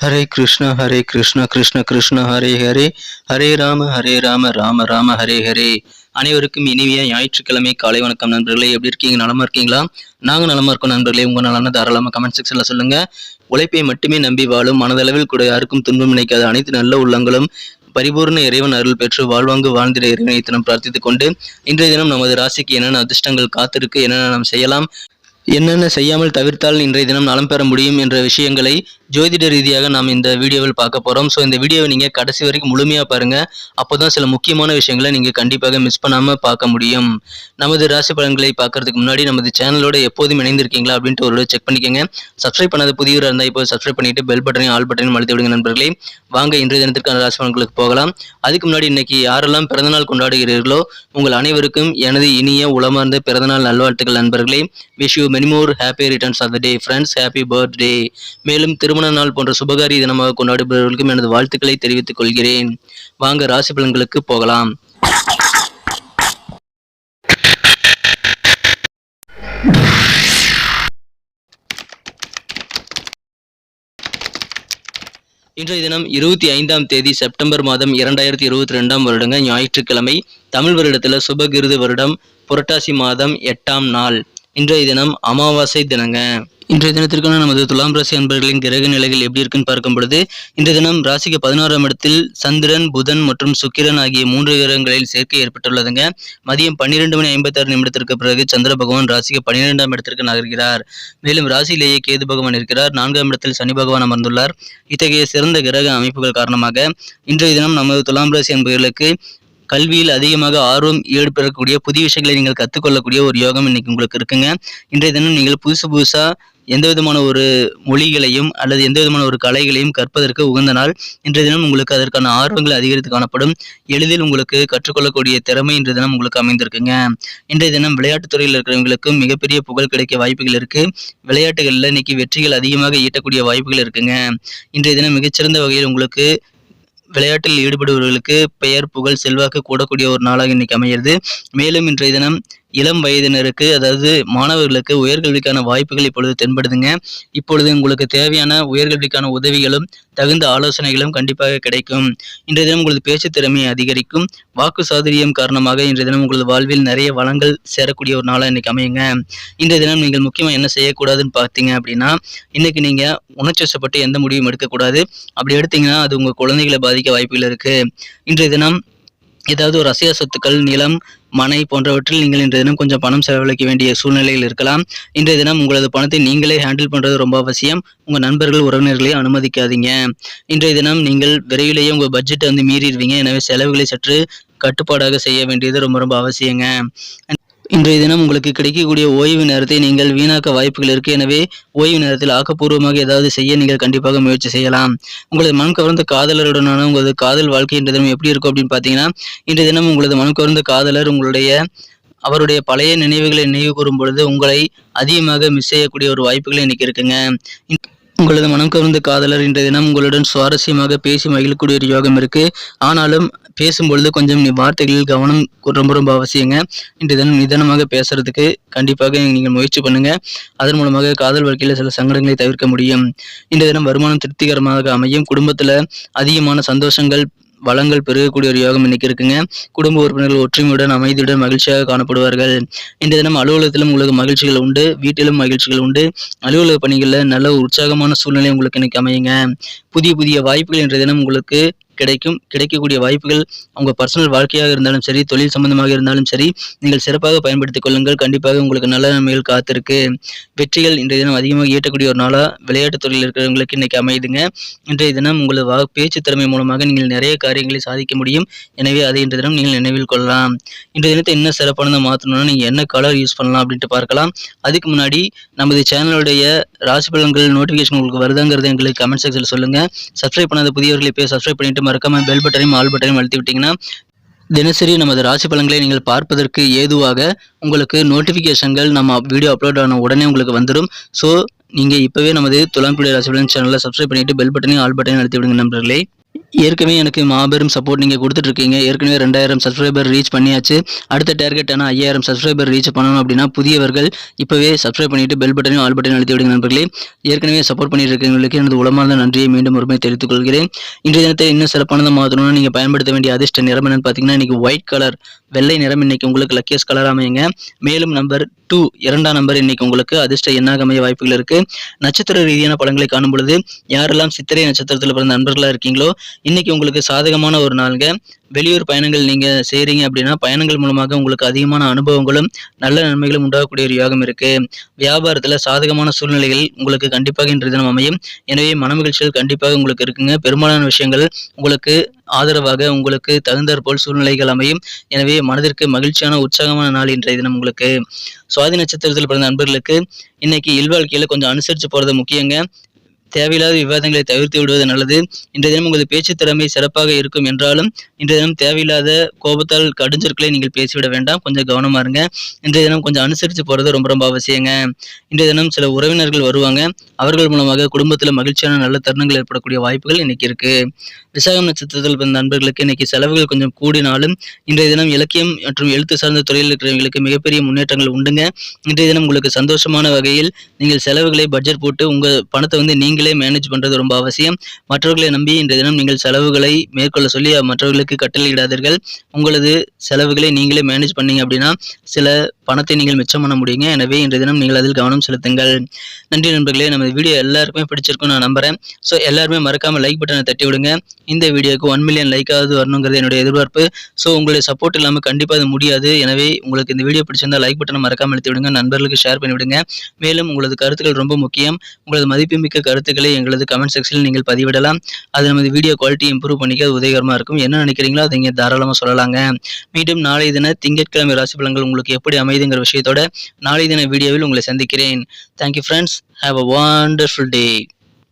ஹரே கிருஷ்ண ஹரே கிருஷ்ண கிருஷ்ண கிருஷ்ண ஹரே ஹரே. ஹரே ராம ஹரே ராம ராம ராம ஹரே ஹரே. அனைவருக்கும் இனிய ஞாயிற்றுக்கிழமை காலை வணக்கம் நண்பர்களே. எப்படி இருக்கீங்க? நலமா இருக்கீங்களா? நாங்க நலமா இருக்கோம் நண்பர்களே. உங்க நலன தாராளமா கமெண்ட் செக்ஷனில் சொல்லுங்க. உழைப்பை மட்டுமே நம்பி வாழும் மனதளவில் கூட யாருக்கும் துன்பம் நினைக்காத அனைத்து நல்ல உள்ளங்களும் பரிபூர்ண இறைவன் அருள் பெற்று வாழ்வாங்கு வாழ்ந்திட இறைவனை தினம் பிரார்த்தித்துக் கொண்டு இன்றைய தினம் நமது ராசிக்கு என்னென்ன அதிர்ஷ்டங்கள் காத்திருக்கு என்னென்ன நாம் செய்யலாம் என்னென்ன செய்யாமல் தவிர்த்தால் இன்றைய தினம் நலம் பெற முடியும் என்ற விஷயங்களை ஜோதிட ரீதியாக நாம் இந்த வீடியோவில் பார்க்க போகிறோம் ஸோ இந்த வீடியோவை நீங்கள் கடைசி வரைக்கும் முழுமையாக பாருங்கள் அப்போ தான் சில முக்கியமான விஷயங்களை நீங்கள் கண்டிப்பாக மிஸ் பண்ணாமல் பார்க்க முடியும். நமது ராசி பலன்களை பார்க்கறதுக்கு முன்னாடி நமது சேனலோட எப்போதும் இணைந்திருக்கீங்களா அப்படின்ட்டு ஒரு செக் பண்ணிக்கோங்க. சப்ஸ்கிரைப் பண்ணாத புதியவராக இருந்தால் இப்போ சப்ஸ்கிரைப் பண்ணிட்டு பெல் பட்டனையும் ஆல் பட்டனையும் அழுத்தி விடுங்க நண்பர்களே. வாங்க இன்றைய தினத்திற்கான ராசி பலன்களுக்கு போகலாம். அதுக்கு முன்னாடி இன்னைக்கு யாரெல்லாம் பிறந்தநாள் கொண்டாடுகிறீர்களோ உங்கள் அனைவருக்கும் எனது இனிய உளமார்ந்த பிறந்தநாள் நல்வாழ்த்துக்கள் நண்பர்களே. Wish you many more happy returns of the day friends happy birthday மேலும் திருமண நாள் போன்ற சுபகாரி தினமாக கொண்டாடுபவர்களுக்கும் எனது வாழ்த்துக்களை தெரிவித்துக் கொள்கிறேன். வாங்க ராசி பலன்களுக்கு போகலாம். இன்றைய தினம் இருபத்தி ஐந்தாம் தேதி செப்டம்பர் மாதம் இரண்டாயிரத்தி இருபத்தி ரெண்டாம் வருடங்க ஞாயிற்றுக்கிழமை தமிழ் வருடத்தில் சுபகிருது வருடம் புரட்டாசி மாதம் எட்டாம் நாள். இன்றைய தினம் அமாவாசை தினங்க. இன்றைய தினத்திற்கான நமது துலாம் ராசி அன்பர்களின் கிரக நிலைகள் எப்படி இருக்குன்னு பார்க்கும் பொழுது இன்றைய தினம் ராசிக்கு பதினோராம் இடத்தில் சந்திரன் புதன் மற்றும் சுக்கிரன் ஆகிய மூன்று கிரகங்களில் சேர்க்கை ஏற்பட்டுள்ளதுங்க. மதியம் பன்னிரெண்டு மணி ஐம்பத்தாறு நிமிடத்திற்கு பிறகு சந்திர பகவான் ராசிக்கு பன்னிரெண்டாம் இடத்திற்கு நகர்கிறார். மேலும் ராசியிலேயே கேது பகவான் இருக்கிறார். நான்காம் இடத்தில் சனி பகவான் அமர்ந்துள்ளார். இத்தகைய சிறந்த கிரக அமைப்புகள் காரணமாக இன்றைய தினம் நமது துலாம் ராசி அன்பர்களுக்கு கல்வியில் அதிகமாக ஆர்வம் ஈடுபடக்கூடிய புதிய விஷயங்களை நீங்கள் கற்றுக்கொள்ளக்கூடிய ஒரு யோகம் இன்னைக்கு உங்களுக்கு இருக்குங்க. இன்றைய தினம் நீங்கள் புதுசு புதுசாக எந்த விதமான ஒரு மொழிகளையும் அல்லது எந்த விதமான ஒரு கலைகளையும் கற்பதற்கு உகந்த நாள். இன்றைய தினம் உங்களுக்கு அதற்கான ஆர்வங்கள் அதிகரித்து காணப்படும். எளிதில் உங்களுக்கு கற்றுக்கொள்ளக்கூடிய திறமை இன்றைய தினம் உங்களுக்கு அமைந்திருக்குங்க. இன்றைய தினம் விளையாட்டுத் துறையில் இருக்கிறவங்களுக்கும் மிகப்பெரிய புகழ் கிடைக்க வாய்ப்புகள் இருக்கு. விளையாட்டுகளில் இன்னைக்கு வெற்றிகள் அதிகமாக ஈட்டக்கூடிய வாய்ப்புகள் இருக்குங்க. இன்றைய தினம் மிகச்சிறந்த வகையில் உங்களுக்கு விளையாட்டில் ஈடுபடுபவர்களுக்கு பெயர் புகழ் செல்வாக்கு கூடக்கூடிய ஒரு நாளாக இன்னைக்கு அமைகிறது. மேலும் இன்றைய தினம் இளம் வயதினருக்கு அதாவது மாணவர்களுக்கு உயர்கல்விக்கான வாய்ப்புகள் இப்பொழுது தென்படுதுங்க. இப்பொழுது உங்களுக்கு தேவையான உயர்கல்விக்கான உதவிகளும் தகுந்த ஆலோசனைகளும் கண்டிப்பாக கிடைக்கும். இன்றைய தினம் உங்களது பேச்சு திறமையை அதிகரிக்கும். வாக்கு சாதுரியம் காரணமாக இன்றைய தினம் உங்களது வாழ்வில் நிறைய வளங்கள் சேரக்கூடிய ஒரு நாளாக இன்னைக்கு அமையுங்க. இன்றைய தினம் நீங்கள் முக்கியமாக என்ன செய்யக்கூடாதுன்னு பார்த்தீங்க அப்படின்னா இன்னைக்கு நீங்கள் உணர்ச்சப்பட்டு எந்த முடிவும் எடுக்கக்கூடாது. அப்படி எடுத்தீங்கன்னா அது உங்கள் குழந்தைகளை பாதிக்க வாய்ப்புகள் இருக்குது இன்றைய தினம் ஏதாவது ஒரு அசைய சொத்துக்கள் நிலம் மனை போன்றவற்றில் நீங்கள் இன்றைய தினம் கொஞ்சம் பணம் செலவழிக்க வேண்டிய சூழ்நிலையில் இருக்கலாம். இன்றைய தினம் உங்களது பணத்தை நீங்களே ஹேண்டில் பண்ணுறது ரொம்ப அவசியம். உங்கள் நண்பர்கள் உறவினர்களை அனுமதிக்காதீங்க. இன்றைய தினம் நீங்கள் விரைவிலேயே உங்கள் பட்ஜெட்டை வந்து மீறிடுவீங்க. எனவே செலவுகளை சற்று கட்டுப்பாடாக செய்ய வேண்டியது ரொம்ப ரொம்ப அவசியங்க. இன்றைய தினம் உங்களுக்கு கிடைக்கக்கூடிய ஓய்வு நேரத்தை நீங்கள் வீணாக்க வாய்ப்புகள் இருக்கு. எனவே ஓய்வு நேரத்தில் ஆக்கப்பூர்வமாக ஏதாவது செய்ய நீங்கள் கண்டிப்பாக முயற்சி செய்யலாம். உங்களது மனம் கவர்ந்த காதலருடனான உங்களது காதல் வாழ்க்கை இன்றைய தினம் எப்படி இருக்கும் அப்படின்னு பார்த்தீங்கன்னா இன்றைய தினம் உங்களது மனம் கவர்ந்த காதலர் உங்களுடைய அவருடைய பழைய நினைவுகளை நினைவு கூறும் பொழுது உங்களை அதிகமாக மிஸ் செய்யக்கூடிய ஒரு வாய்ப்புகள் இன்னைக்கு இருக்குங்க. உங்களது மனம் கவர்ந்த காதலர் இன்றைய தினம் உங்களுடன் சுவாரஸ்யமாக பேசி மகிழக்கூடிய ஒரு யோகம் இருக்கு. ஆனாலும் பேசும்பொழுது கொஞ்சம் வார்த்தைகளில் கவனம் ரொம்ப ரொம்ப அவசியங்க. இன்று தினம் நிதானமாக பேசுறதுக்கு கண்டிப்பாக நீங்கள் முயற்சி பண்ணுங்க. அதன் மூலமாக காதல் வாழ்க்கையில் சில சங்கடங்களை தவிர்க்க முடியும். இன்று தினம் வருமானம் திருப்திகரமாக அமையும். குடும்பத்தில் அதிகமான சந்தோஷங்கள் வளங்கள் பெருகக்கூடிய ஒரு யோகம் இன்னைக்கு இருக்குங்க. குடும்ப உறுப்பினர்கள் ஒற்றுமையுடன் அமைதியுடன் மகிழ்ச்சியாக காணப்படுவார்கள். இந்த தினம் அலுவலகத்திலும் உங்களுக்கு மகிழ்ச்சிகள் உண்டு. வீட்டிலும் மகிழ்ச்சிகள் உண்டு. அலுவலக பணிகளில் நல்ல உற்சாகமான சூழ்நிலை உங்களுக்கு இன்னைக்கு அமையுங்க. புதிய புதிய வாய்ப்புகள் இன்றைய தினம் உங்களுக்கு கிடைக்கும் கிடைக்கக்கூடிய வாய்ப்புகள் உங்க பர்சனல் வாழ்க்கையாக இருந்தாலும் சரி தொழில் சம்பந்தமாக இருந்தாலும் சரி நீங்கள் சிறப்பாக பயன்படுத்திக் கொள்ளுங்கள். கண்டிப்பாக உங்களுக்கு நல்ல நன்மைகள் காத்திருக்கு. வெற்றிகள் இன்றைய தினம் அதிகமாக ஈட்டக்கூடிய ஒரு நாளாக விளையாட்டுத் துறையில் இருக்கிறவங்களுக்கு இன்னைக்கு அமையுதுங்க. இன்றைய தினம் உங்களது வா பேச்சு திறமை மூலமாக நீங்கள் நிறைய காரியங்களை சாதிக்க முடியும். எனவே அதை இன்றைய தினம் நீங்கள் நினைவில் கொள்ளலாம். இன்றைய தினத்தை என்ன சிறப்பானதை மாற்றணும்னா நீங்கள் என்ன கலர் யூஸ் பண்ணலாம் அப்படின்ட்டு பார்க்கலாம். அதுக்கு முன்னாடி நமது சேனலுடைய ராசி பலன்கள் நோட்டிஃபிகேஷன் உங்களுக்கு வருதாங்கிறது எங்களுக்கு கமெண்ட் செக்ஷனில் சொல்லுங்கள் சப்ஸ்கிரைப் பண்ணாத புதியவர்களை போய் சப்ஸ்கிரைப் பண்ணிட்டு மறக்காம பெல் பட்டனையும் ஆல் பட்டனையும் அழுத்தி விட்டீங்கன்னா தினசரி நமது ராசி பலன்களை நீங்கள் பார்ப்பதற்கு ஏதுவாக உங்களுக்கு நோட்டிஃபிகேஷன்கள் நம்ம வீடியோ அப்லோட் ஆன உடனே உங்களுக்கு வந்துடும் ஸோ நீங்கள் இப்போவே நமது துலாம்பிள்ளை ராசி பலன் சேனலை சப்ஸ்கிரைப் பண்ணிட்டு பெல் பட்டனையும் ஆல் பட்டனையும் அழுத்தி விடுங்க நண்பர்களே. ஏற்கனவே எனக்கு மாபெரும் சப்போர்ட் நீங்கள் கொடுத்துட்ருக்கீங்க. ஏற்கனவே ரெண்டாயிரம் சப்ஸ்கிரைபர் ரீச் பண்ணியாச்சு. அடுத்த டார்கெட் ஆனால் ஐயாயிரம் சப்ஸ்கிரைபர் ரீச் பண்ணணும் அப்படின்னா புதியவர்கள் இப்போவே சப்ஸ்கிரைப் பண்ணிவிட்டு பெல் பட்டனையும் ஆல் பட்டனையும் அழுத்தி விடுங்க நண்பர்களே. ஏற்கனவே சப்போர்ட் பண்ணியிருக்கவங்களுக்கு எனது உளமார்ந்த நன்றியை மீண்டும் ஒருமை தெரிவித்துக் கொள்கிறேன் இன்றைய தினத்தை இன்னும் சிறப்பானதாக மாற்றணும்னா நீங்கள் பயன்படுத்த வேண்டிய அதிர்ஷ்ட நிறம் என்னன்னு பார்த்தீங்கன்னா இன்றைக்கி ஒயிட் கலர் வெள்ளை நிறம் இன்னைக்கு உங்களுக்கு லக்கியஸ் கலர் அமையுங்க. மேலும் நம்பர் டூ இரண்டாம் நம்பர் இன்னைக்கு உங்களுக்கு அதிர்ஷ்ட எண்ணாக அமைய வாய்ப்புகள் இருக்கு. நட்சத்திர ரீதியான படங்களை காணும் பொழுது யாரெல்லாம் சித்திரை நட்சத்திரத்தில் பிறந்த நண்பர்களாக இருக்கீங்களோ இன்னைக்கு உங்களுக்கு சாதகமான ஒரு நாளுங்க. வெளியூர் பயணங்கள் நீங்க செய்றீங்க அப்படின்னா பயணங்கள் மூலமாக உங்களுக்கு அதிகமான அனுபவங்களும் நல்ல நன்மைகளும் உண்டாகக்கூடிய ஒரு யோகம் இருக்கு. வியாபாரத்துல சாதகமான சூழ்நிலைகள் உங்களுக்கு கண்டிப்பாக இன்று தினம் அமையும். எனவே மனமகிழ்ச்சிகள் கண்டிப்பாக உங்களுக்கு இருக்குங்க. பெரும்பாலான விஷயங்கள் உங்களுக்கு ஆதரவாக உங்களுக்கு தகுந்தாற்போல் சூழ்நிலைகள் அமையும். எனவே மனதிற்கு மகிழ்ச்சியான உற்சாகமான நாள் இன்றைய தினம் உங்களுக்கு. சுவாதி நட்சத்திரத்தில் பிறந்த நண்பர்களுக்கு இன்னைக்கு இல்வாழ்க்கையில கொஞ்சம் அனுசரித்து போறது முக்கியங்க. தேவையில்லாத விவாதங்களை தவிர்த்து விடுவது நல்லது. இன்றைய தினம் உங்களது பேச்சு திறமை சிறப்பாக இருக்கும் என்றாலும் இன்றைய தினம் தேவையில்லாத கோபத்தால் கடுஞ்சொற்களை நீங்கள் பேசிவிட வேண்டாம். கொஞ்சம் கவனமா இருங்க. இன்றைய தினம் கொஞ்சம் அனுசரித்து போறது ரொம்ப ரொம்ப அவசியங்க. இன்றைய தினம் சில உறவினர்கள் வருவாங்க. அவர்கள் மூலமாக குடும்பத்தில் மகிழ்ச்சியான நல்ல தருணங்கள் ஏற்படக்கூடிய வாய்ப்புகள் இன்னைக்கு இருக்கு. விசாகம் நட்சத்திரத்தில் பிறந்த நண்பர்களுக்கு இன்னைக்கு செலவுகள் கொஞ்சம் கூடினாலும் இன்றைய தினம் இலக்கியம் மற்றும் எழுத்து சார்ந்த துறையில் இருக்கிறவங்களுக்கு மிகப்பெரிய முன்னேற்றங்கள் உண்டுங்க. இன்றைய தினம் உங்களுக்கு சந்தோஷமான வகையில் நீங்கள் செலவுகளை பட்ஜெட் போட்டு உங்க பணத்தை வந்து நீங்களே மேனேஜ் பண்றது ரொம்ப அவசியம். மற்றவர்களை நம்பி இன்றைய தினம் நீங்கள் செலவுகளை மேற்கொள்ள சொல்லி மற்றவர்களுக்கு கட்டளையிடாதீர்கள். உங்களது செலவுகளை நீங்களே மேனேஜ் பண்ணீங்க அப்படின்னா சில பணத்தை நீங்கள் மிச்சம் பண்ண முடியுங்க. எனவே இன்றைய தினம் நீங்கள் அதில் கவனம் செலுத்துங்கள். நன்றி நண்பர்களே நமது வீடியோ எல்லாருக்குமே பிடிச்சிருக்கும் நான் நம்புறேன். ஸோ எல்லாருமே மறக்காம லைக் பட்டனை தட்டி விடுங்க. இந்த வீடியோக்கு ஒன் மில்லியன் லைக்காவது வரணுங்கிறது என்னுடைய எதிர்பார்ப்பு. ஸோ உங்களுடைய சப்போர்ட் இல்லாமல் கண்டிப்பாக அது முடியாது. எனவே உங்களுக்கு இந்த வீடியோ பிடிச்சிருந்தா லைக் பட்டனை மறக்காம எடுத்து விடுங்க. நண்பர்களுக்கு ஷேர் பண்ணி விடுங்க மேலும் உங்களது கருத்துக்கள் ரொம்ப முக்கியம். உங்களது மதிப்புமிக்க கருத்துக்களை எங்களது கமெண்ட் செக்ஷனில் நீங்கள் பதிவிடலாம். அது நமது வீடியோ குவாலிட்டி இம்ப்ரூவ் பண்ணிக்க அது உதவிகரமாக இருக்கும். என்ன நினைக்கிறீங்களோ அதை இங்கே தாராளமாக சொல்லலாங்க. மீண்டும் நாளை தின திங்கட்கிழமை ராசி பலன்கள் உங்களுக்கு எப்படி அமைதுங்கிற விஷயத்தோட நாளை தின வீடியோவில் உங்களை சந்திக்கிறேன். Thank you friends have a wonderful day